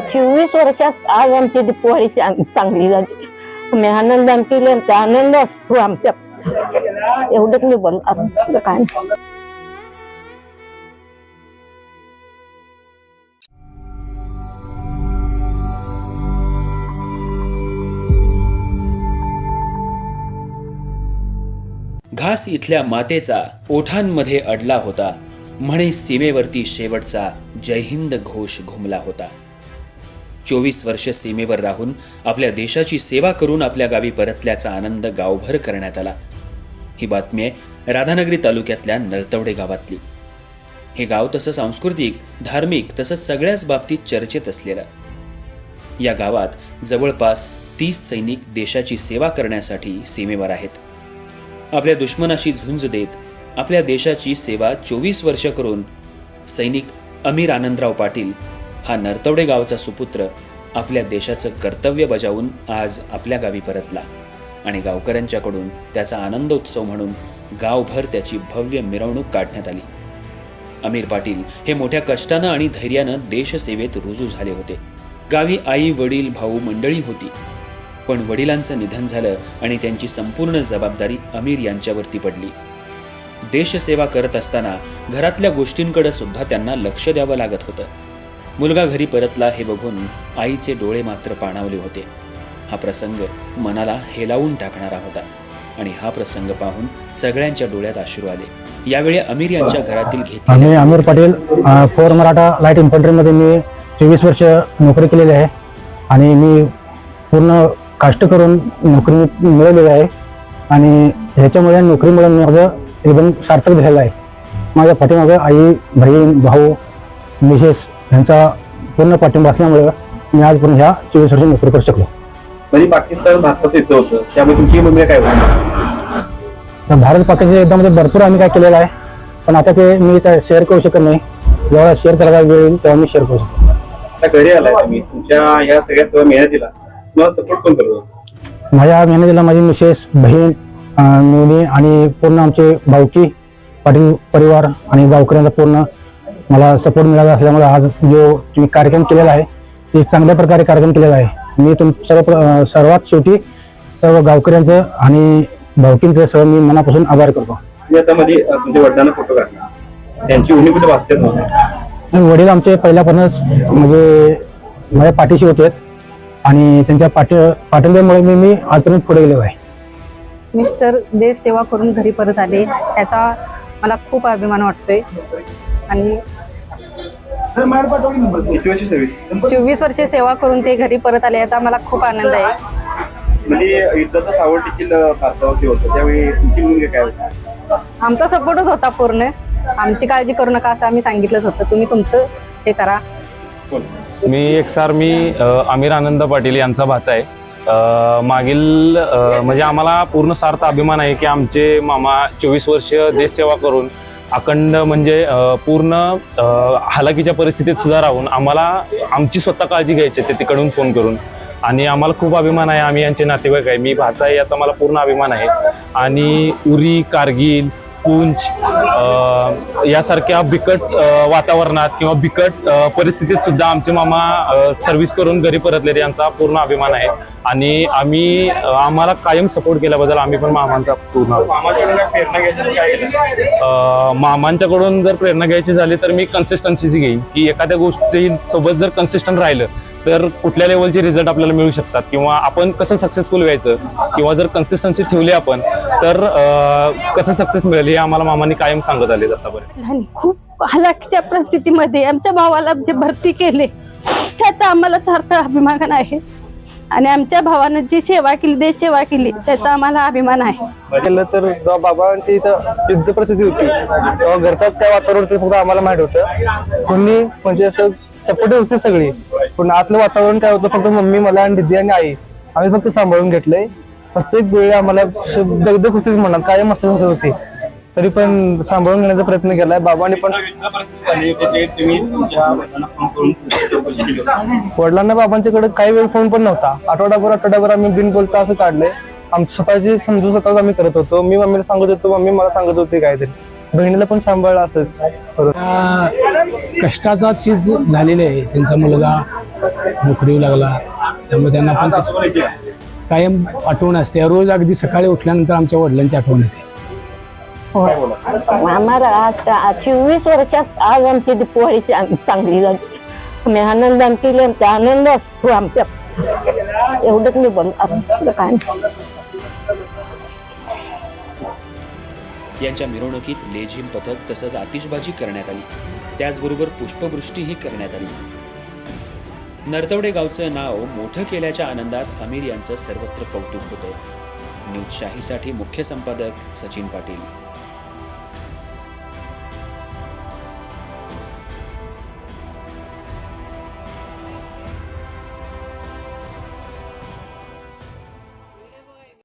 चोवीस वर्षात आज आमची दिपवाळी चांगली झाली. आम्ही आनंद असतो आमच्या एवढंच मी बोलणार. काय घास इथल्या मातेचा ओठांमध्ये अडला होता. म्हणे सीमेवरती शेवटचा जय हिंद घोष घुमला होता. चोवीस वर्ष सीमेवर राहून आपल्या देशाची सेवा करून आपल्या गावी परतल्याचा आनंद गावभर करण्यात आला. ही बातमी आहे राधानगरी तालुक्यातल्या नरतवडे गावातली. हे गाव तसं सांस्कृतिक धार्मिक तसंच सगळ्याच बाबतीत चर्चेत असलेलं या गावात जवळपास तीस सैनिक देशाची सेवा करण्यासाठी सीमेवर आहेत. आपल्या दुश्मनाशी झुंज देत आपल्या देशाची सेवा चोवीस वर्ष करून सैनिक अमीर आनंदराव पाटील हा नरतवडे गावचा सुपुत्र आपल्या देशाचं कर्तव्य बजावून आज आपल्या गावी परतला. आणि गावकऱ्यांच्याकडून त्याचा आनंदोत्सव म्हणून गावभर त्याची भव्य मिरवणूक काढण्यात आली. अमीर पाटील हे मोठ्या कष्टानं आणि धैर्यानं देशसेवेत रुजू झाले होते. गावी आई वडील भाऊ मंडळी होती. पण वडिलांचं निधन झालं आणि त्यांची संपूर्ण जबाबदारी अमीर यांच्यावरती पडली. देशसेवा करत असताना घरातल्या गोष्टींकडे सुद्धा त्यांना लक्ष द्यावं लागत होतं. मुलगा घरी परतला हे बघून आईचे डोळे मात्र पाणावले होते. हा प्रसंग मनाला हेलावून टाकणारा होता आणि हा प्रसंग पाहून सगळ्यांच्या डोळ्यात अश्रू आले. यावेळी अमीर यांच्या घरातील घेतलेल्या अमीर पाटील अ, फोर मराठा लाइट इन्फंट्रीमध्ये मी चोवीस वर्ष नोकरी केलेली आहे आणि मी पूर्ण काष्ट करून नोकरी मिळवलेली आहे आणि ह्याच्यामुळे नोकरीमुळे माझं एकदम सार्थक झालेलं आहे. माझ्या पाठीमागं आई बहीण भाऊ मिसेस यांचा पूर्ण पाठिंबा असल्यामुळं मी आजपर्यंत ह्या चोवीस वर्ष नोकरी करू शकलो. म्हणजे पाकिस्तान भारतात येतं होतं. त्यामुळे तुमची भूमिका काय होती? तर भारत पाकिस्तान युद्धामध्ये भरपूर आम्ही काय केलेलं आहे. पण आता ते मी शेअर करू शकत नाही. जेव्हा शेअर करायला वेळ येईल तेव्हा मी शेअर करू शकतो. आता घरी आलाय तुम्ही. तुमच्या या सगळ्या सेवा मेहनतीला तुम्हाला सपोर्ट कोण करतो? माझ्या मेहनतीला माझी मिसेस बहीण मुली आणि पूर्ण आमचे भाऊकी पाटील परिवार आणि गावकऱ्यांचा पूर्ण मला सपोर्ट मिळाला असल्यामुळे आज जो तुम्ही कार्यक्रम केलेला आहे ते चांगल्या प्रकारे कार्यक्रम केलेला आहे. मी तुम सर्व सर्वात शेवटी सर्व गावकऱ्यांचं आणि भाऊकींचं सर्व मी मनापासून आभार करतो. तुमच्या वडिलांना फोटो काढला. त्यांची उणी कुठे आणि वडील आमचे पहिल्यापासूनच म्हणजे माझ्या पाठीशी होते आणि त्यांच्या पाठी पाठिंब्यामुळे मी मी आजपर्यंत पुढे गेलेलो आहे. मिस्टर देश सेवा करून घरी परत आले त्याचा मला खूप अभिमान वाटतोय. आणि किती वर्ष सेवेत चोवीस वर्षे सेवा करून ते घरी परत आले याचा मला खूप आनंद आहे. म्हणजे युद्धाचा सावट देखील भारतावरती होतं. त्यावेळी तुमची भूमिका काय होती? आमचा सपोर्टच होता पूर्ण. आमची काळजी करू नका असं आम्ही सांगितलंच होतं. तुम्ही तुमचं हे करा. मी एक सार मी आमिर आनंद पाटील यांचा भाचा आहे. मागील म्हणजे आम्हाला पूर्ण सार्थ अभिमान आहे की आमचे मामा चोवीस वर्ष देशसेवा करून अखंड म्हणजे पूर्ण हालाकीच्या परिस्थितीत सुद्धा राहून आम्हाला आमची स्वतः काळजी घ्यायची आहे ते तिकडून फोन करून. आणि आम्हाला खूप अभिमान आहे आम्ही यांचे नातेवाईक आहे मी भाचा आहे याचा मला पूर्ण अभिमान आहे. आणि उरी कारगिल पुंछ यासारख्या बिकट वातावरणात किंवा बिकट परिस्थितीत सुद्धा आमचे मामा सर्व्हिस करून घरी परतलेले यांचा पूर्ण अभिमान आहे. आणि आम्ही आम्हाला कायम सपोर्ट केल्याबद्दल आम्ही पण मामांचा पूर्ण मामांच्याकडून जर प्रेरणा घ्यायची झाली तर मी कन्सिस्टन्सीची घेईन. की एखाद्या गोष्टीसोबत जर कन्सिस्टंट राहिलं तर कुठल्या लेवलचे रिझल्ट आपल्याला मिळू शकतात. किंवा आपण कसं सक्सेसफुल व्हायचं किंवा जर कन्सिस्टन्सी ठेवली आपण तर अ, कसं सक्सेस मिळेल हे आम्हाला मामांनी कायम सांगत आले आतापर्यंत. आणि खूप हलाखीच्या परिस्थितीमध्ये आमच्या भावाला जे भरती केले त्याचा आम्हाला सार्थ अभिमान आहे. आणि आमच्या भावानं जी सेवा केली देश सेवा केली त्याचा आम्हाला अभिमान आहे. केलं तर जेव्हा बाबांची इथं युद्ध परिस्थिती होती तेव्हा घरच्यात काय वातावरण ते फक्त आम्हाला माहीत होतं. कोणी म्हणजे असं सपोर्टिव्ह होती सगळी. पण आतलं वातावरण काय होतं फक्त मम्मी मला आणि दिदी आणि आई. आम्ही फक्त सांभाळून घेतलंय. प्रत्येक वेळी आम्हाला दगदग होतीच म्हणा कायम असं होत होती. तरी पण सांभाळून घेण्याचा प्रयत्न केलाय. बाबांनी पण वडिलांना बाबांच्याकडे काही वेळ फोन पण नव्हता. आठवडाभर आठवड्याभर आम्ही बिन बोलता असं काढलंय. आम स्वतःची समजू स्वतःच आम्ही करत होतो. मी मम्मीला सांगत होतो मम्मी मला सांगत होती काहीतरी. बहिणीला पण सांभाळलं असंच. बरोबर कष्टाचा चीज झालेली आहे. त्यांचा मुलगा नोकरीवर लागला. त्यामुळे त्यांना पण कायम आठवण असते. रोज अगदी सकाळी उठल्यानंतर आमच्या वडिलांची आठवण येते. आम्हाला आता चोवीस वर्षात आज आमची दिवाळी चांगली झाली. आम्ही आनंदाने केली आणि त्या आनंद असतो आमच्या. एवढंच मी दुसरं काय. यांच्या मिरवणुकीत लेझिम पथक तसंच आतिषबाजी करण्यात आली. त्याचबरोबर पुष्पवृष्टीही करण्यात आली. नरतवडे गावचं नाव मोठं केल्याच्या आनंदात आमिर यांचं सर्वत्र कौतुक होतं. न्यूजशाहीसाठी मुख्य संपादक सचिन पाटील.